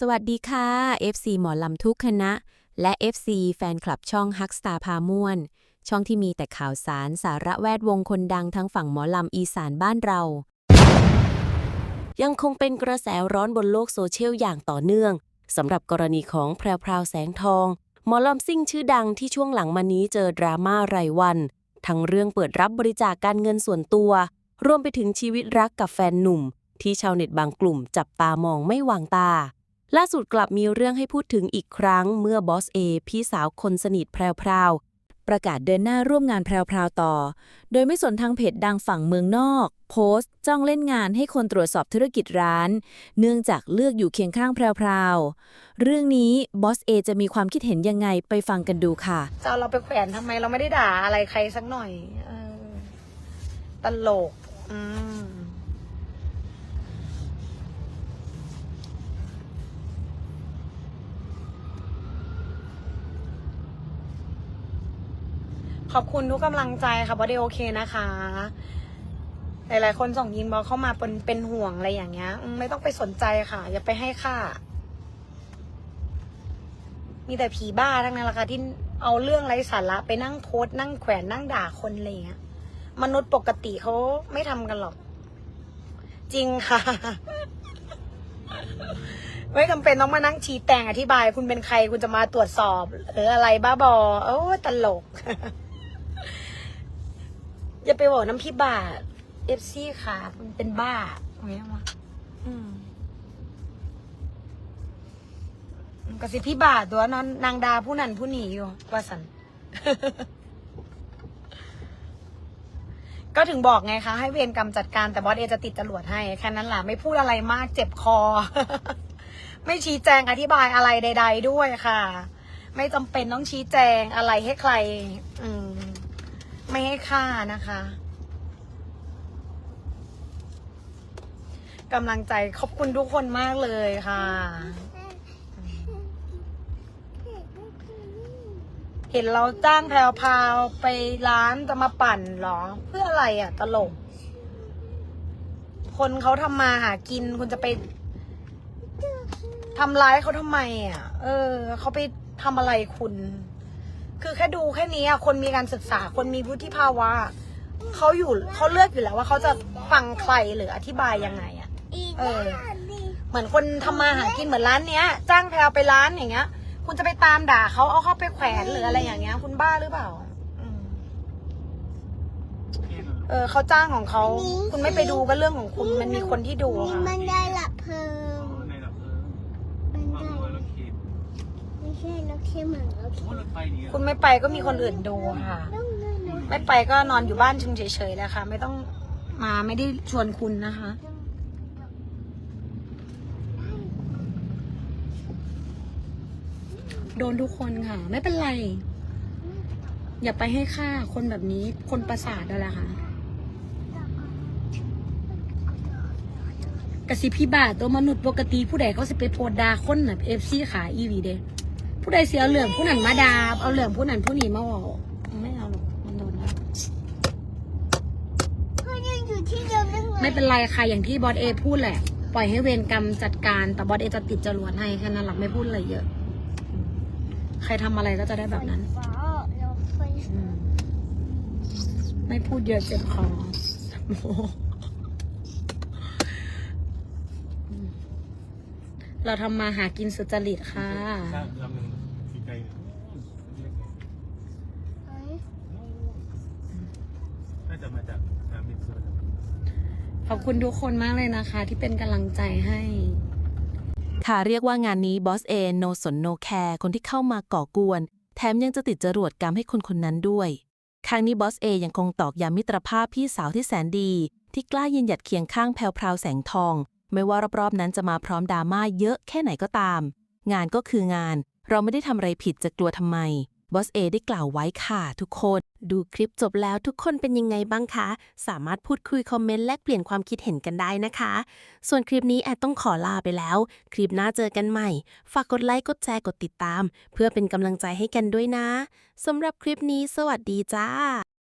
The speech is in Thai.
สวัสดีค่ะ FC หมอลำทุกคณะ และ FC แฟนคลับช่องฮักสตาพาม่วน ช่องที่มีแต่ข่าวสารสาระแวดวงคนดังทั้งฝั่งหมอลำอีสานบ้านเรา ยังคงเป็นกระแสร้อนบนโลกโซเชียลอย่างต่อเนื่องสำหรับกรณีของแพรวพราวแสงทอง หมอลำซิ่งชื่อดังที่ช่วงหลังมานี้เจอดราม่ารายวัน ทั้งเรื่องเปิดรับบริจาคการเงินส่วนตัว รวมไปถึงชีวิตรักกับแฟนหนุ่ม ที่ชาวเน็ตบางกลุ่มจับตามองไม่วางตา ล่าสุดกลับมีเรื่องให้พูดถึงอีกครั้งเมื่อบอสเอพี่สาวคนสนิทแพรวๆ ประกาศเดินหน้าร่วมงานแพรวๆต่อ โดยไม่สนทางเพจดังฝั่งเมืองนอก โพสต์ จ้องเล่นงานให้คนตรวจสอบธุรกิจร้าน เนื่องจากเลือกอยู่เคียงข้างแพรวๆ เรื่องนี้บอสเอจะมีความคิดเห็นยังไงไปฟังกันดูค่ะจะเอาเราไปแขวนทำไมเราไม่ได้ด่าอะไรใครสักหน่อยออตลก อืม ขอบคุณทุกกำลังใจค่ะบอดีโอเคนะคะ หลายๆ คนส่งยินบอกเข้ามาเป็นเป็นห่วงอะไรอย่างเงี้ยไม่ต้องไปสนใจค่ะ อย่าไปให้ค่า มีแต่ผีบ้าทั้งนั้นแหละค่ะที่เอาเรื่องไร้สาระไปนั่งโพสต์นั่งแขวนนั่งด่าคนอะไรอย่างเงี้ย มนุษย์ปกติเขาไม่ทำกันหรอก จริงค่ะไม่จำเป็นต้องมานั่งชี้แจงอธิบาย คุณเป็นใครคุณจะมาตรวจสอบ หรืออะไรบ้าบอ โอ้ตลก อย่าไปบอกน้ำพี่บาเอฟซีค่ะมันเป็นบ้าอย่างเงี้ยวะอืมกสิพี่บาทตัวนอนนางดาผู้นั้นผู้หนีอยู่ว่าสัน ก็ถึงบอกไงคะ ให้เวรกรรมจัดการแต่บอสเอจะติดจรวดให้ แค่นั้นแหละไม่พูดอะไรมากเจ็บคอ ไม่ชี้แจงอธิบายอะไรใด ๆ ด้วยค่ะ ไม่จำเป็นต้องชี้แจงอะไรให้ใคร อืม ไม่ให้ค่านะคะกำลังใจขอบคุณทุกคนมากเลยค่ะ เห็นเราจ้างแพรวพาวไปร้านจะมาปั่นหรอ เพื่ออะไรอะ ตลก คนเขาทำมาหากินคุณจะไปทำร้ายเขาทำไมอะ เออ เขาไปทำอะไรคุณ คือแค่ดูแค่นี้อะคนมีการศึกษาคนมีวุฒิภาวะเขาอยู่เขาเลือกอยู่แล้วว่าเขาจะฟังใครหรืออธิบายยังไงอะเออ เหมือนคนทำมาหากินเหมือนร้านเนี้ย จ้างแพรวไปร้านอย่างเงี้ย คุณจะไปตามด่าเขาเอาเข้าไปแขวนหรืออะไรอย่างเงี้ย คุณบ้าหรือเปล่าเออเขาจ้างของเขา คุณไม่ไปดูก็เรื่องของคุณ มันมีคนที่ดูค่ะ ใช่รถเข็นเหมือนรถโอ้เข็นรถไฟเนี่ยคุณไม่ไปก็มีคนอื่นดูค่ะ ต้องเดินรถไม่ไปก็นอนอยู่บ้านเฉยๆแล้วค่ะ ไม่ต้องมาไม่ได้ชวนคุณนะคะ โดนทุกคนค่ะ ไม่เป็นไร อย่าไปให้ค่าคนแบบนี้คนประสาทนั่นแหละค่ะกสิพี่บาทตัวมนุษย์ปกติผู้ใดเขาสิไปโพดดาคนแบบเอฟซีขาอีวีเด ผู้ใดเสียเหลืองผู้นั้นมาดาเอาเหลืองผู้นั้นผู้นี้มาบอกไม่เอาหรอกมันโดนแล้วเขายังอยู่ที่เดิมนั่นไงไม่เป็นไรค่ะอย่างที่บอสเอพูดแหละ ปล่อยให้เวรกรรมจัดการ แต่บอสเอจะติดจรวดให้แค่นั้นหลักไม่พูดอะไรเยอะ ใครทำอะไรก็จะได้แบบนั้น ฟ้าเราไฟอืมไม่พูดเยอะเจ็บคอโอ้โหอืมเราทำมาหากินสุจริตค่ะสร้างลำหนึ่งดีใจ น่าจะมาจากสนามบินสุวรรณภูมิ ขอบคุณทุกคนมากเลยนะคะ ที่เป็นกำลังใจให้ค่ะเรียกว่างานนี้บอสเอโนสนโนแคร์คนที่เข้ามาก่อกวน แถมยังจะติดจรวดกรรมให้คนคนนั้นด้วย ครั้งนี้บอสเอยังคงตอกย้ำมิตรภาพพี่สาวที่แสนดี ที่กล้ายืนหยัดเคียงข้างแพรวพราวแสงทอง ไม่ว่ารอบๆนั้นจะมาพร้อมดราม่าเยอะแค่ไหนก็ตาม งานก็คืองาน เราไม่ได้ทำอะไรผิดจะกลัวทำไม บอสเอได้กล่าวไว้ค่ะทุกคน ดูคลิปจบแล้วทุกคนเป็นยังไงบ้างคะ สามารถพูดคุยคอมเมนต์แลกเปลี่ยนความคิดเห็นกันได้นะคะ ส่วนคลิปนี้แอดต้องขอลาไปแล้ว คลิปหน้าเจอกันใหม่ ฝากกดไลค์กดแชร์กดติดตาม เพื่อเป็นกำลังใจให้กันด้วยนะสำหรับคลิปนี้ สวัสดีจ้า